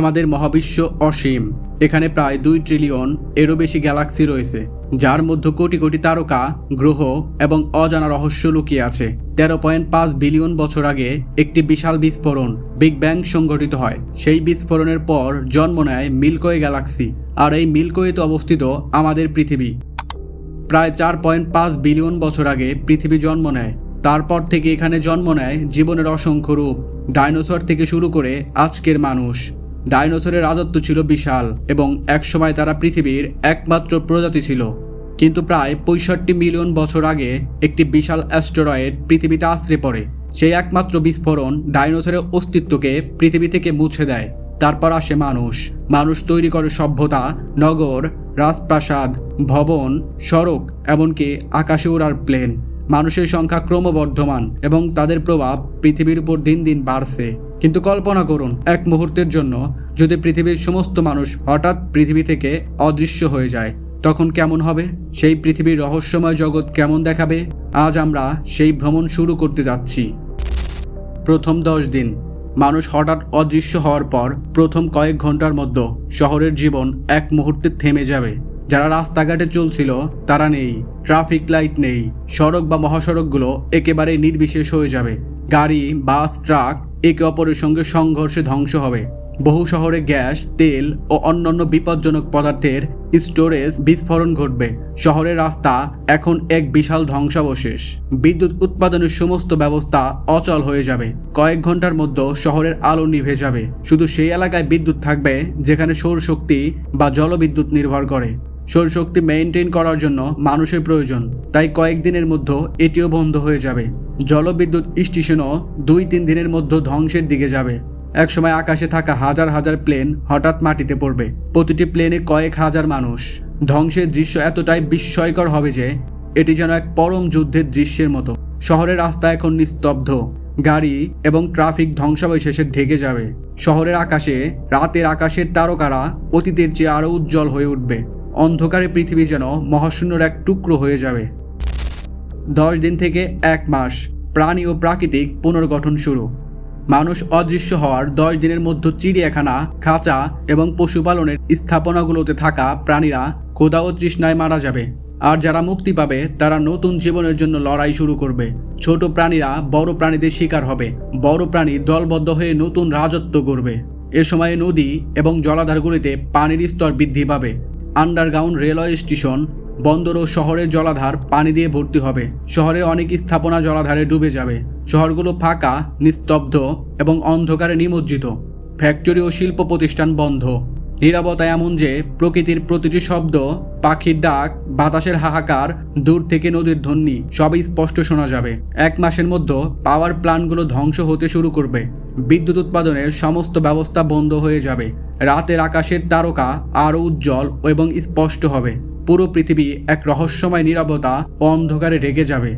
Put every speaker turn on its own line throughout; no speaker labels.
আমাদের মহাবিশ্ব অসীম। এখানে প্রায় দুই ট্রিলিয়ন এরও বেশি গ্যালাক্সি রয়েছে, যার মধ্যে কোটি কোটি তারকা, গ্রহ এবং অজানা রহস্য লুকিয়ে আছে। তেরো পয়েন্ট পাঁচ বিলিয়ন বছর আগে একটি বিশাল বিস্ফোরণ, বিগ ব্যাং সংঘটিত হয়। সেই বিস্ফোরণের পর জন্ম নেয় মিল্কওয়ে গ্যালাক্সি, আর এই মিল্কওয়েতে অবস্থিত আমাদের পৃথিবী। প্রায় চার পয়েন্ট পাঁচ বিলিয়ন বছর আগে পৃথিবী জন্ম নেয়। তারপর থেকে এখানে জন্ম নেয় জীবনের অসংখ্য রূপ। ডাইনোসর থেকে শুরু করে আজকের মানুষ। ডাইনোসরের রাজত্ব ছিল বিশাল এবং একসময় তারা পৃথিবীর একমাত্র প্রজাতি ছিল। কিন্তু প্রায় পঁয়ষট্টি মিলিয়ন বছর আগে একটি বিশাল অ্যাস্টেরয়েড পৃথিবীতে আশ্রে পড়ে। সেই একমাত্র বিস্ফোরণ ডাইনোসরের অস্তিত্বকে পৃথিবী থেকে মুছে দেয়। তারপর আসে মানুষ। মানুষ তৈরি করে সভ্যতা, নগর, রাজপ্রাসাদ, ভবন, সড়ক, এমনকি আকাশে ওড়ার প্লেন। মানুষের সংখ্যা ক্রমবর্ধমান এবং তাদের প্রভাব পৃথিবীর উপর দিন দিন বাড়ছে। কিন্তু কল্পনা করুন, এক মুহূর্তের জন্য যদি পৃথিবীর সমস্ত মানুষ হঠাৎ পৃথিবী থেকে অদৃশ্য হয়ে যায়, তখন কেমন হবে? সেই পৃথিবীর রহস্যময় জগৎ কেমন দেখাবে? আজ আমরা সেই ভ্রমণ শুরু করতে যাচ্ছি। প্রথম দশ দিন, মানুষ হঠাৎ অদৃশ্য হওয়ার পর প্রথম কয়েক ঘণ্টার মধ্যে শহরের জীবন এক মুহূর্তে থেমে যাবে। যারা রাস্তাঘাটে চলছিল, তারা নেই। ট্রাফিক লাইট নেই। সড়ক বা মহাসড়কগুলো একেবারে নির্বিশেষ হয়ে যাবে। গাড়ি, বাস, ট্রাক একে অপরের সঙ্গে সংঘর্ষে ধ্বংস হবে। বহু শহরে গ্যাস, তেল ও অন্যান্য বিপজ্জনক পদার্থের স্টোরেজ বিস্ফোরণ ঘটবে। শহরের রাস্তা এখন এক বিশাল ধ্বংসাবশেষ। বিদ্যুৎ উৎপাদনের সমস্ত ব্যবস্থা অচল হয়ে যাবে। কয়েক ঘণ্টার মধ্যে শহরের আলো নিভে যাবে। শুধু সেই এলাকায় বিদ্যুৎ থাকবে, যেখানে সৌরশক্তি বা জলবিদ্যুৎ নির্ভর করে। সৌরশক্তি মেনটেন করার জন্য মানুষের প্রয়োজন। তাই কয়েকদিনের মধ্যে এটিও বন্ধ হয়ে যাবে। জলবিদ্যুৎ স্টেশনও দুই তিন দিনের মধ্যে ধ্বংসের দিকে যাবে। একসময় আকাশে থাকা হাজার হাজার প্লেন হঠাৎ মাটিতে পড়বে। প্রতিটি প্লেনে কয়েক হাজার মানুষ। ধ্বংসের দৃশ্য এতটাই বিস্ময়কর হবে যে, এটি যেন এক পরম যুদ্ধের দৃশ্যের মতো। শহরের রাস্তা এখন নিস্তব্ধ। গাড়ি এবং ট্রাফিক ধ্বংসাবশেষে ঢেকে যাবে। শহরের আকাশে রাতের আকাশের তারকারা অতীতের চেয়ে আরও উজ্জ্বল হয়ে উঠবে। অন্ধকারে পৃথিবী যেন মহাশূন্যর এক টুকরো হয়ে যাবে। দশ দিন থেকে এক মাস প্রাণী ও প্রাকৃতিক পুনর্গঠন শুরু। মানুষ অদৃশ্য হওয়ার দশ দিনের মধ্যে চিড়িয়াখানা, খাঁচা এবং পশুপালনের স্থাপনাগুলোতে থাকা প্রাণীরা ক্ষুধা ও তৃষ্ণায় মারা যাবে। আর যারা মুক্তি পাবে, তারা নতুন জীবনের জন্য লড়াই শুরু করবে। ছোট প্রাণীরা বড় প্রাণীদের শিকার হবে। বড় প্রাণী দলবদ্ধ হয়ে নতুন রাজত্ব করবে এ সময়ে নদী এবং জলাধারগুলিতে পানির স্তর বৃদ্ধি পাবে। আন্ডারগ্রাউন্ড রেলওয়ে স্টেশন, বন্দর ও শহরের জলাধার পানি দিয়ে ভর্তি হবে। শহরের অনেক স্থাপনা জলাধারে ডুবে যাবে। শহরগুলো ফাঁকা, নিস্তব্ধ এবং অন্ধকারে নিমজ্জিত। ফ্যাক্টরি ও শিল্প প্রতিষ্ঠান বন্ধ। নিরাপত্তা এমন যে, প্রকৃতির প্রতিটি শব্দ, পাখির ডাক, বাতাসের হাহাকার, দূর থেকে নদীর ধ্বনি, সবই স্পষ্ট শোনা যাবে। এক মাসের মধ্যে পাওয়ার প্ল্যান্টগুলো ধ্বংস হতে শুরু করবে। বিদ্যুৎ উৎপাদনের সমস্ত ব্যবস্থা বন্ধ হয়ে যাবে। রাতের আকাশের তারকা আরও উজ্জ্বল এবং স্পষ্ট হবে। পুরো পৃথিবী এক রহস্যময় নিরাপত্তা ও অন্ধকারে ঢেকে যাবে।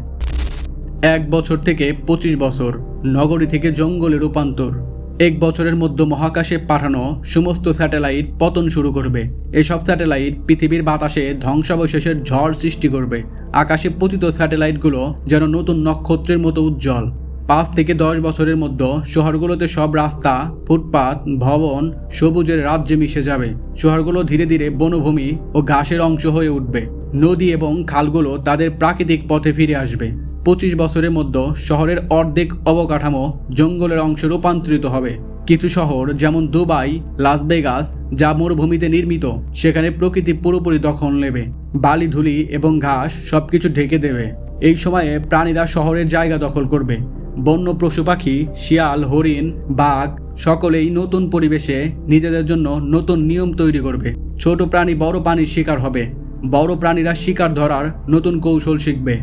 এক বছর থেকে পঁচিশ বছর, নগরী থেকে জঙ্গলে রূপান্তর। এক বছরের মধ্যে মহাকাশে পাঠানো সমস্ত স্যাটেলাইট পতন শুরু করবে। এসব স্যাটেলাইট পৃথিবীর বাতাসে ধ্বংসাবশেষের ঝড় সৃষ্টি করবে। আকাশে পতিত স্যাটেলাইটগুলো যেন নতুন নক্ষত্রের মতো উজ্জ্বল। পাঁচ থেকে দশ বছরের মধ্যে শহরগুলোতে সব রাস্তা, ফুটপাত, ভবন সবুজের রাজ্যে মিশে যাবে। শহরগুলো ধীরে ধীরে বনভূমি ও ঘাসের অংশ হয়ে উঠবে। নদী এবং খালগুলো তাদের প্রাকৃতিক পথে ফিরে আসবে। পঁচিশ বছরের মধ্যে শহরের অর্ধেক অবকাঠামো জঙ্গলের অংশে রূপান্তরিত হবে। কিছু শহর যেমন দুবাই, লাস ভেগাস, যা মরুভূমিতে নির্মিত, সেখানে প্রকৃতি পুরোপুরি দখল নেবে। বালি ধুলি এবং ঘাস সবকিছু ঢেকে দেবে। এই সময়ে প্রাণীরা শহরের জায়গা দখল করবে। বন্য পশু পাখি, শিয়াল, হরিণ, বাঘ সকলেই নতুন পরিবেশে নিজেদের জন্য নতুন নিয়ম তৈরি করবে। ছোট প্রাণী বড় প্রাণীর শিকার হবে। বড় প্রাণীরা শিকার ধরার নতুন কৌশল শিখবে।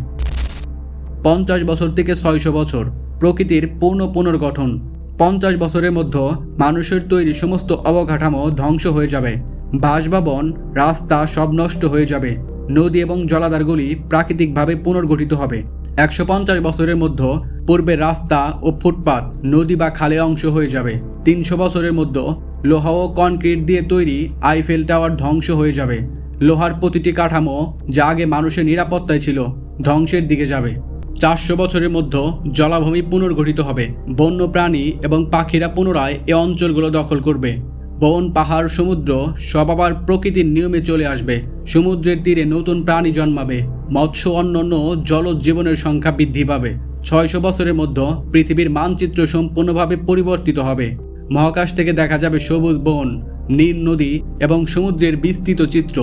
পঞ্চাশ বছর থেকে ছয়শো বছর, প্রকৃতির পূর্ণ পুনর্গঠন। পঞ্চাশ বছরের মধ্যে মানুষের তৈরি সমস্ত অবকাঠামো ধ্বংস হয়ে যাবে। বাসভবন, রাস্তা সব নষ্ট হয়ে যাবে। নদী এবং জলাধারগুলি প্রাকৃতিকভাবে পুনর্গঠিত হবে। একশো পঞ্চাশ বছরের মধ্যে পূর্বে রাস্তা ও ফুটপাত নদী বা খালের অংশ হয়ে যাবে। তিনশো বছরের মধ্যে লোহা ও কনক্রিট দিয়ে তৈরি আইফেল টাওয়ার ধ্বংস হয়ে যাবে। লোহার প্রতিটি কাঠামো যা আগে মানুষের নিরাপত্তায় ছিল, ধ্বংসের দিকে যাবে। চারশো বছরের মধ্যে জলাভূমি পুনর্গঠিত হবে। বন্য প্রাণী এবং পাখিরা পুনরায় এ অঞ্চলগুলো দখল করবে। বন, পাহাড়, সমুদ্র সব আবার প্রকৃতির নিয়মে চলে আসবে। সমুদ্রের তীরে নতুন প্রাণী জন্মাবে। মৎস্য অন্যান্য জলজ জীবনের সংখ্যা বৃদ্ধি পাবে। ছয়শো বছরের মধ্যে পৃথিবীর মানচিত্র সম্পূর্ণভাবে পরিবর্তিত হবে। মহাকাশ থেকে দেখা যাবে সবুজ বন, নীল নদী এবং সমুদ্রের বিস্তৃত চিত্র।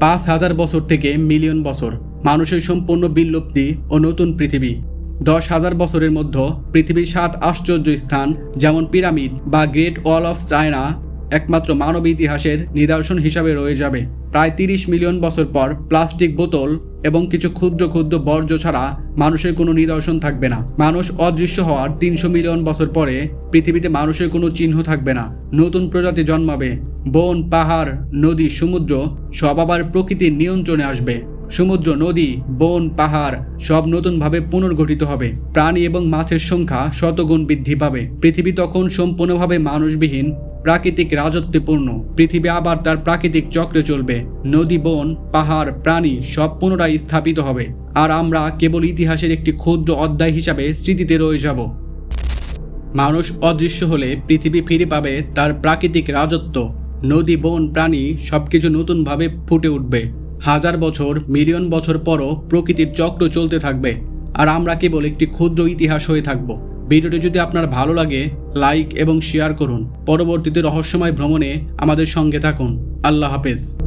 পাঁচ হাজার বছর থেকে মিলিয়ন বছর মানুষের সম্পূর্ণ বিলুপ্তি ও নতুন পৃথিবী। দশ হাজার বছরের মধ্যে পৃথিবীর সাত আশ্চর্য স্থান যেমন পিরামিড বা গ্রেট ওয়াল অফ চায়না একমাত্র মানব ইতিহাসের নিদর্শন হিসাবে রয়ে যাবে। প্রায় তিরিশ মিলিয়ন বছর পর প্লাস্টিক বোতল এবং কিছু ক্ষুদ্র ক্ষুদ্র বর্জ্য ছাড়া মানুষের কোনো নিদর্শন থাকবে না। মানুষ অদৃশ্য হওয়ার তিনশো মিলিয়ন বছর পরে পৃথিবীতে মানুষের কোনো চিহ্ন থাকবে না। নতুন প্রজাতি জন্মাবে। বন, পাহাড়, নদী, সমুদ্র সব আবার প্রকৃতির নিয়ন্ত্রণে আসবে। সমুদ্র, নদী, বন, পাহাড় সব নতুনভাবে পুনর্গঠিত হবে। প্রাণী এবং মাছের সংখ্যা শতগুণ বৃদ্ধি পাবে। পৃথিবী তখন সম্পূর্ণভাবে মানুষবিহীন প্রাকৃতিক রাজত্বপূর্ণ। পৃথিবী আবার তার প্রাকৃতিক চক্রে চলবে। নদী, বন, পাহাড়, প্রাণী সব পুনরায় স্থাপিত হবে। আর আমরা কেবল ইতিহাসের একটি ক্ষুদ্র অধ্যায় হিসাবে স্মৃতিতে রয়ে যাব। মানুষ অদৃশ্য হলে পৃথিবী ফিরে পাবে তার প্রাকৃতিক রাজত্ব। নদী, বন, প্রাণী সবকিছু নতুনভাবে ফুটে উঠবে। হাজার বছর, মিলিয়ন বছর পরও প্রকৃতির চক্র চলতে থাকবে। আর আমরা কেবল একটি ক্ষুদ্র ইতিহাস হয়ে থাকব। ভিডিওটি যদি আপনার ভালো লাগে, লাইক এবং শেয়ার করুন। পরবর্তীতে রহস্যময় ভ্রমণে আমাদের সঙ্গে থাকুন। আল্লাহ হাফেজ।